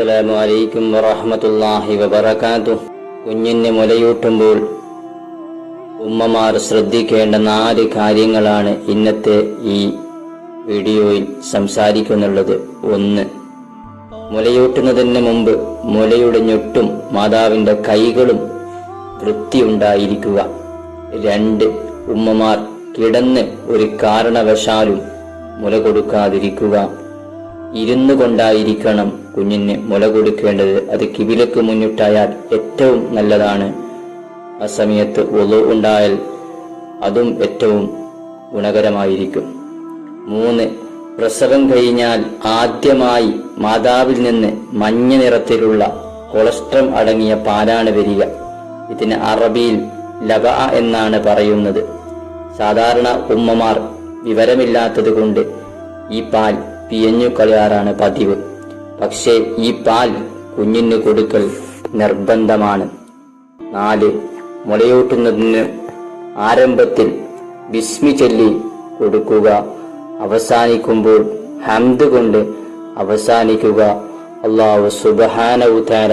അസ്സലാമു അലൈക്കും വറഹ്മത്തുള്ളാഹി വബറകാതുഹു. കുഞ്ഞിന് മുലയൂട്ടുമ്പോൾ ഉമ്മമാർ ശ്രദ്ധിക്കേണ്ട നാല് കാര്യങ്ങളാണ് ഇന്നത്തെ ഈ വീഡിയോയിൽ സംസാരിക്കുന്നുള്ളത്. ഒന്ന് മുലയൂട്ടുന്നതിന് മുമ്പ് മുലയുടെ ഞൊട്ടും മാതാവിന്റെ കൈകളും വൃത്തിയുണ്ടായിരിക്കുക. രണ്ട് ഉമ്മമാർ കിടന്ന് ഒരു കാരണവശാലും മുല കൊടുക്കാതിരിക്കുക. ഇരുന്നു കൊണ്ടായിരിക്കണം കുഞ്ഞിന് മുല കൊടുക്കേണ്ടത്. അത് കിബിലക്ക് മുന്നിട്ടായാൽ ഏറ്റവും നല്ലതാണ്. ആ സമയത്ത് ഒളു ഉണ്ടായാൽ അതും ഏറ്റവും ഗുണകരമായിരിക്കും. മൂന്ന് പ്രസവം കഴിഞ്ഞാൽ ആദ്യമായി മാതാവിൽ നിന്ന് മഞ്ഞ നിറത്തിലുള്ള കൊളസ്ട്രം അടങ്ങിയ പാലാണ് വരിക. ഇതിന് അറബിയിൽ ലബ എന്നാണ് പറയുന്നത്. സാധാരണ ഉമ്മമാർ വിവരമില്ലാത്തത് കൊണ്ട് ഈ പാൽ പിയഞ്ഞു കളയാറാണ് പതിവ്. പക്ഷേ ഈ പാൽ കുഞ്ഞിന് കൊടുക്കൽ നിർബന്ധമാണ്. നാല് മുളയൂട്ടുന്നതിന് ആരംഭത്തിൽ ബിസ്മി ചൊല്ലി കൊടുക്കുക. അവസാനിക്കുമ്പോൾ ഹംദ് കൊണ്ട് അവസാനിക്കുക. അള്ളാഹു സുബഹാനവുതാര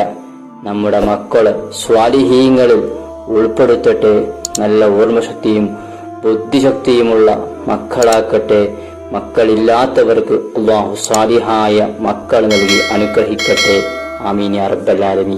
നമ്മുടെ മക്കൾ സ്വാലിഹീങ്ങളിൽ ഉൾപ്പെടുത്തട്ടെ. നല്ല ഓർമ്മശക്തിയും ബുദ്ധിശക്തിയുമുള്ള മക്കളാക്കട്ടെ. മക്കളില്ലാത്തവർക്ക് അള്ളാഹു സ്വാധിഹായ മക്കൾ നൽകി അനുഗ്രഹിക്കട്ടെ. ആമീൻ ആലമീൻ.